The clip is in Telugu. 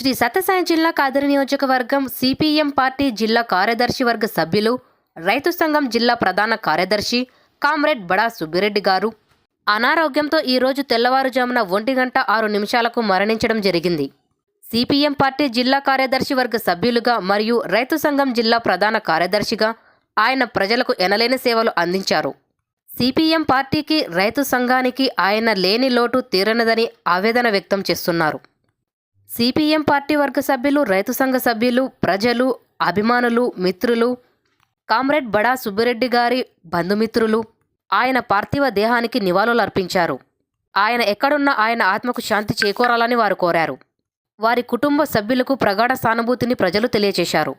శ్రీ సత్యసాయి జిల్లా కాదరి నియోజకవర్గం సిపిఎం పార్టీ జిల్లా కార్యదర్శి వర్గ సభ్యులు రైతు సంఘం జిల్లా ప్రధాన కార్యదర్శి కామ్రేడ్ బడా సుబ్బిరెడ్డి గారు. అనారోగ్యంతో ఈరోజు తెల్లవారుజామున ఒంటి గంట ఆరు నిమిషాలకు మరణించడం జరిగింది. సిపిఎం పార్టీ జిల్లా కార్యదర్శి వర్గ సభ్యులుగా మరియు రైతు సంఘం జిల్లా ప్రధాన కార్యదర్శిగా ఆయన ప్రజలకు ఎనలేని సేవలు అందించారు. సిపిఎం పార్టీకి రైతు సంఘానికి ఆయన లేని లోటు తీరనదని ఆవేదన వ్యక్తం చేస్తున్నారు. సిపిఎం పార్టీ వర్గ సభ్యులు రైతు సంఘ సభ్యులు ప్రజలు అభిమానులు మిత్రులు కామ్రేడ్ బడా సుబ్బిరెడ్డి గారి బంధుమిత్రులు ఆయన పార్థివ దేహానికి నివాళులర్పించారు ఆయన ఎక్కడున్నా ఆయన ఆత్మకు శాంతి చేకూరాలని వారు కోరారు. వారి కుటుంబ సభ్యులకు ప్రగాఢ సానుభూతిని ప్రజలు తెలియచేశారు.